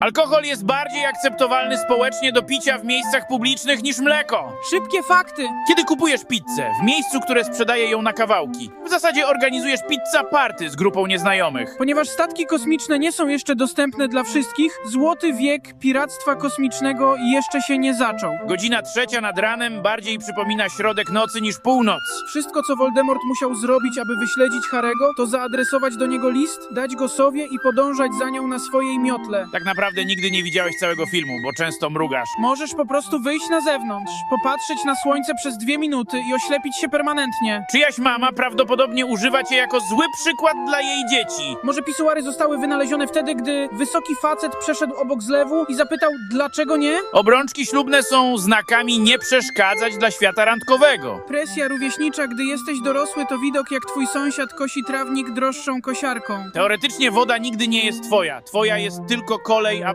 Alkohol jest bardziej akceptowalny społecznie do picia w miejscach publicznych niż mleko. Szybkie fakty. Kiedy kupujesz pizzę w miejscu, które sprzedaje ją na kawałki, w zasadzie organizujesz pizza party z grupą nieznajomych. Ponieważ statki kosmiczne nie są jeszcze dostępne dla wszystkich, złoty wiek piractwa kosmicznego jeszcze się nie zaczął. Godzina trzecia nad ranem bardziej przypomina środek nocy niż północ. Wszystko, co Voldemort musiał zrobić, aby wyśledzić Harego, to zaadresować do niego list, dać go sowie i podążać za nią na swojej miotle. Tak naprawdę nigdy nie widziałeś całego filmu, bo często mrugasz. Możesz po prostu wyjść na zewnątrz, popatrzeć na słońce przez dwie minuty i oślepić się permanentnie. Czyjaś mama prawdopodobnie używa cię jako zły przykład dla jej dzieci. Może pisuary zostały wynalezione wtedy, gdy wysoki facet przeszedł obok zlewu i zapytał, dlaczego nie? Obrączki ślubne są znakami nie przeszkadzać dla świata randkowego. Presja rówieśnicza, gdy jesteś dorosły, to widok jak twój sąsiad kosi trawnik droższą kosiarką. Teoretycznie woda nigdy nie jest twoja. Twoja jest tylko kolej